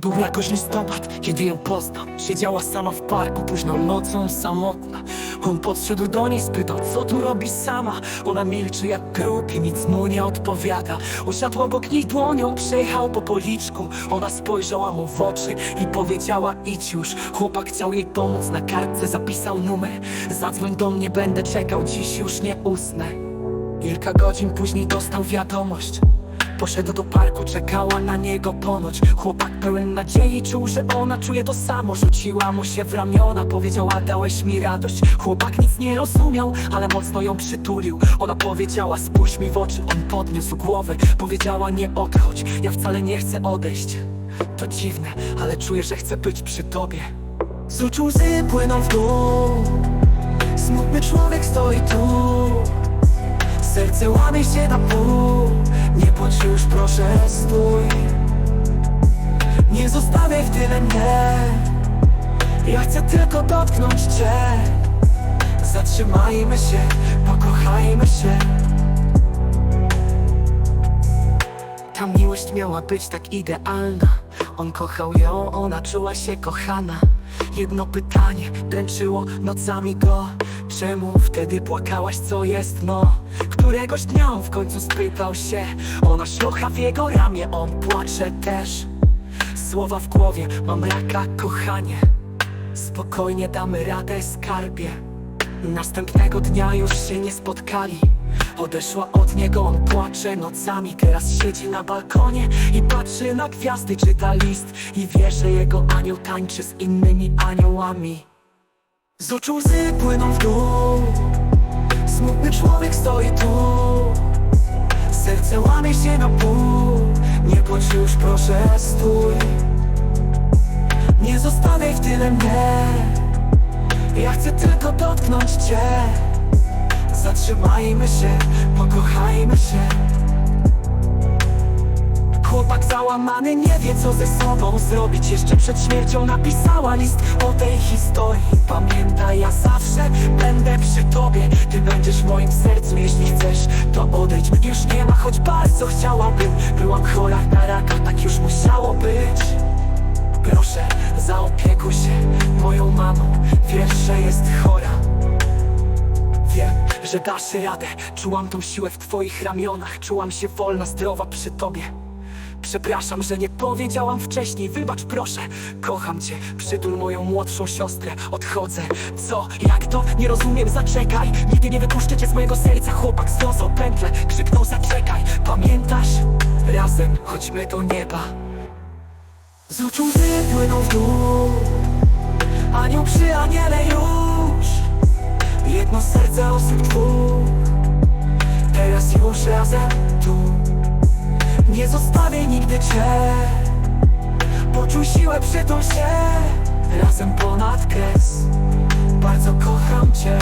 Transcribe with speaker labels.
Speaker 1: To był jakoś listopad, kiedy ją poznał Siedziała sama w parku, późną nocą, samotna. On podszedł do niej, spytał, co tu robi sama? Ona milczy jak grób i nic mu nie odpowiada. Usiadł obok niej dłonią, przejechał po policzku. Ona spojrzała mu w oczy i powiedziała, idź już. Chłopak chciał jej pomóc, na kartce zapisał numer. Zadzwoń do mnie, będę czekał, dziś już nie usnę. Kilka godzin później dostał wiadomość Poszedł do parku, czekała na niego ponoć. Chłopak pełen nadziei czuł, że ona czuje to samo. Rzuciła mu się w ramiona, powiedziała dałeś mi radość. Chłopak nic nie rozumiał, ale mocno ją przytulił. Ona powiedziała spójrz mi w oczy, on podniósł głowę Powiedziała nie odchodź, ja wcale nie chcę odejść. To dziwne, ale czuję, że chcę być przy tobie. Z oczu łzy płyną w dół. Smutny człowiek stoi tu. Serce łamie się na pół Nie bądź już proszę stój. Nie zostawiaj w tyle mnie. Ja chcę tylko dotknąć cię. Zatrzymajmy się, pokochajmy się. Ta miłość miała być tak idealna. On kochał ją, ona czuła się kochana Jedno pytanie dręczyło nocami go. Czemu wtedy płakałaś, co jest no? Któregoś dnia on w końcu spytał się Ona szlocha w jego ramię, on płacze też. Słowa w głowie, mam raka, kochanie. Spokojnie damy radę, skarbie. Następnego dnia już się nie spotkali Odeszła od niego, on płacze nocami. Teraz siedzi na balkonie i patrzy na gwiazdy Czyta list i wie, że jego anioł tańczy z innymi aniołami. Z oczu łzy płyną w dół. Smutny człowiek stoi tu. Serce łamie się na pół. Nie bądź już proszę stój. Nie zostawiaj w tyle mnie. Ja chcę tylko dotknąć cię Zatrzymajmy się, pokochajmy się. Chłopak załamany nie wie co ze sobą zrobić. Jeszcze przed śmiercią napisała list o tej historii. Pamiętaj, ja zawsze będę przy tobie. Ty będziesz w moim sercu, jeśli chcesz to odejdź. Już nie ma, choć bardzo chciałabym. Byłam chora na raka, tak już musiało być. Proszę, zaopiekuj się moją mamą. Wiesz, że jest chora że dasz radę. Czułam tą siłę w twoich ramionach. Czułam się wolna, zdrowa przy tobie. Przepraszam, że nie powiedziałam wcześniej. Wybacz proszę, kocham cię. Przytul moją młodszą siostrę. Odchodzę, co? Jak to? Nie rozumiem, zaczekaj. Nigdy nie wypuszczę cię z mojego serca. Chłopak związał pętlę, krzyknął zaczekaj. Pamiętasz? Razem chodźmy do nieba. Z oczu łzy płyną w dół. Anioł przy aniele już Jedno serce osób dwóch. Teraz już razem tu. Nie zostawię nigdy cię. Poczuj siłę, przytul się. Razem ponad kres. Bardzo kocham cię